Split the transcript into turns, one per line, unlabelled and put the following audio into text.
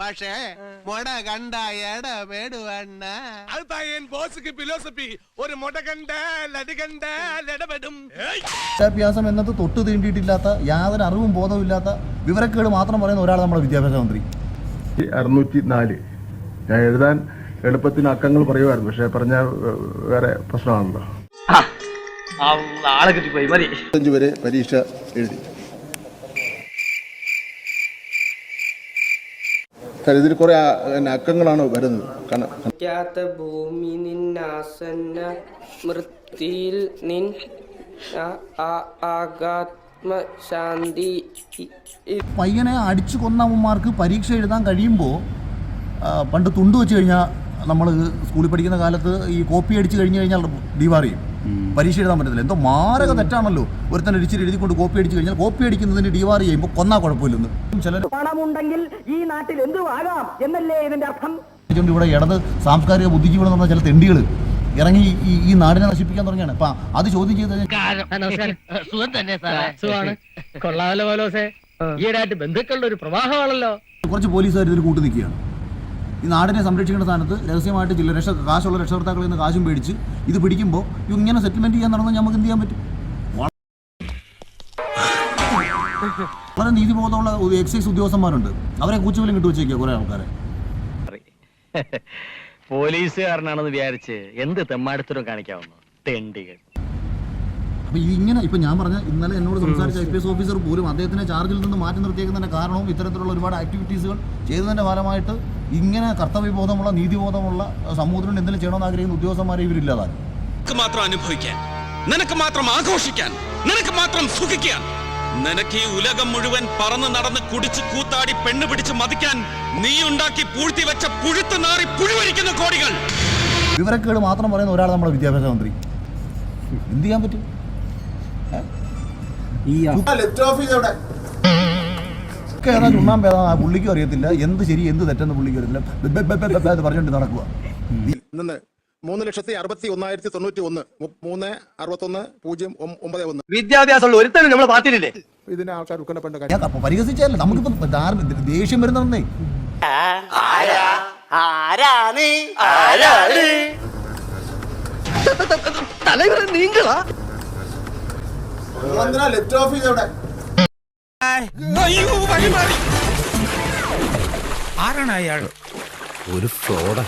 പക്ഷേ മൊട കണ്ട എടപെടുവണ്ണ
അത് തായൻ ബോസ്ക്ക് ഫിലോസഫി ഒരു മുട കണ്ട ലടി കണ്ട ലടപെടും.
വിദ്യാഭ്യാസം എന്നത് തൊട്ട് തീണ്ടിയിട്ടില്ലാത്ത യാതൊരു അറിവും ബോധവും ഇല്ലാത്ത വിവരക്കേട് മാത്രം പറയുന്ന ഒരാൾ നമ്മുടെ വിദ്യാഭ്യാസ മന്ത്രി.
അറുന്നൂറ്റി നാല് ഞാൻ എഴുതാൻ എളുപ്പത്തിന് അക്കങ്ങൾ പറയുമായിരുന്നു പക്ഷെ പറഞ്ഞ വേറെ പ്രശ്നമാണല്ലോ.
ആളെ കിട്ടിപ്പോയി മതി.
അഞ്ചു വരെ പരീക്ഷ എഴുതി. ഇതിൽ കുറെ അക്കങ്ങളാണ് വരുന്നത്. കാരണം
ഭൂമി നിന്നാസന്ന മൃത്തിയിൽ നിൻ ആ- ആ- ആഗാത്മ ശാന്തി ഇ- ഇ-
പയ്യനെ അടിച്ചു കൊന്നമ്മമാർക്ക് പരീക്ഷ എഴുതാൻ കഴിയുമ്പോൾ പണ്ട് തുണ്ട് വെച്ച് കഴിഞ്ഞാൽ നമ്മൾ സ്കൂളിൽ പഠിക്കുന്ന കാലത്ത് ഈ കോപ്പി അടിച്ച് കഴിഞ്ഞ് കഴിഞ്ഞാൽ ഡിവാർ ചെയ്യും പരീക്ഷ എഴുതാൻ പറ്റത്തില്ല. എന്തോ മാരക തെറ്റാണല്ലോ. ഒരുത്തൻ അടിച്ചിട്ട് എഴുതിക്കൊണ്ട് കോപ്പി അടിച്ചു കഴിഞ്ഞാൽ കോപ്പി അടിക്കുന്നതിന് ഡിവാർ ചെയ്യുമ്പോൾ കൊന്നാ കുഴപ്പമില്ലെന്ന്. ചിലർ
പണമുണ്ടെങ്കിൽ ഈ നാട്ടിൽ എന്നല്ലേ ഇതിന്റെ അർത്ഥം?
ഇവിടെ ഇടത് സാംസ്കാരിക ബുദ്ധിജീവികൾ എന്ന് പറഞ്ഞ ചില തെണ്ടികൾ ഇറങ്ങി ഈ ഈ നാടിനെ നശിപ്പിക്കാൻ തുടങ്ങിയാണ്. അപ്പൊ അത് ചോദ്യം ചെയ്ത്
ഈയിടെയായിട്ട് ബന്ധുക്കളുടെ ഒരു പ്രവാഹമാണല്ലോ.
കുറച്ച് പോലീസുകാർ ഇതിൽ കൂട്ടി നിൽക്കുകയാണ്. ഈ നാടിനെ സംരക്ഷിക്കേണ്ട സ്ഥാനത്ത് രഹസ്യമായിട്ട് ചില രക്ഷ കാശുള്ള രക്ഷകർത്താക്കളിൽ നിന്ന് കാശും മേടിച്ച് ഇത് പിടിക്കുമ്പോൾ ഇങ്ങനെ സെറ്റിൽമെന്റ് ചെയ്യാൻ നടന്നാൽ നമുക്ക് എന്ത് ചെയ്യാൻ പറ്റും? വളരെ നീതിബോധമുള്ള എക്സൈസ് ഉദ്യോഗസ്ഥന്മാരുണ്ട്. അവരെ കൂച്ചുവിലും കിട്ടു വെച്ചേക്കുക കുറെ ആൾക്കാരെ.
പോലീസുകാരനാണെന്ന് വിചാരിച്ച് എന്ത് തെമ്മാടത്തിനും കാണിക്കാവുന്നു? തെണ്ടികൾ.
അപ്പോൾ ഈ ഇങ്ങനെ ഇപ്പൊ ഞാൻ പറഞ്ഞ ഇന്നലെ എന്നോട് സംസാരിച്ച ഐ പി എസ് ഓഫീസർ പോലും അദ്ദേഹത്തിനെ ചാർജിൽ നിന്ന് മാറ്റി നിർത്തിയേക്കുന്നതിന്റെ കാരണവും ഇത്തരത്തിലുള്ള ഒരുപാട് ആക്ടിവിറ്റീസുകൾ ചെയ്തതിന്റെ ഫലമായിട്ട് ഇങ്ങനെ കർത്തവ്യബോധമുള്ള നീതിബോധമുള്ള സമൂഹത്തിന് എന്തെങ്കിലും ചെയ്യണമെന്ന് ആഗ്രഹിക്കുന്ന ഉദ്യോഗസ്ഥന്മാരെ ഇവരില്ലാതാണ്
നിനക്ക് മാത്രം അനുഭവിക്കാൻ നിനക്ക് മാത്രം ആഘോഷിക്കാൻ നിനക്ക് മാത്രം സുഖിക്കാൻ നിനക്ക് ഈ ഉലകം മുഴുവൻ പറന്ന് നടന്ന് കുടിച്ച് കൂത്താടി പെണ്ണ് പിടിച്ച് മതിക്കാൻ നീ ഉണ്ടാക്കി പൂഴ്ത്തി വെച്ച പുഴുത്ത് നാറി പുഴുവരിക്കുന്ന കോടികൾ.
വിവരക്കേട് മാത്രം പറയുന്ന ഒരാൾ നമ്മുടെ വിദ്യാഭ്യാസ മന്ത്രി. എന്ത് ചെയ്യാൻ പറ്റും? ഒക്കെ ഏതാ ചുണ്ണാമ്പ് ഏതാ ആ പുള്ളിക്കും അറിയത്തില്ല. എന്ത് ശരി എന്ത് തെറ്റെന്ന് പുള്ളിക്കും അറിയത്തില്ല. എന്ന് പറഞ്ഞുകൊണ്ട് നടക്കുക
മൂന്ന് ലക്ഷത്തി അറുപത്തി ഒന്നായിരത്തി തൊണ്ണൂറ്റി ഒന്ന്. മൂന്ന് അറുപത്തൊന്ന് പൂജ്യം ഒമ്പത് ഒന്ന്.
വിദ്യാഭ്യാസമുള്ള ഒരുത്തരും നമ്മളെ പാർട്ടിയിലില്ലേ?
ഇതിനെ ആൾക്കാർ ഉത്കണ്ഠപ്പെട്ട കാര്യം.
പരിഹസിച്ചല്ല നമുക്കിപ്പോ ദേഷ്യം വരുന്നേ
തലവരെ നീങ്ങളാ
ലെറ്റർ ഓഫീസ് എവിടെ
ആരാണ് അയാൾ
ഒരു ഫ്രോഡാ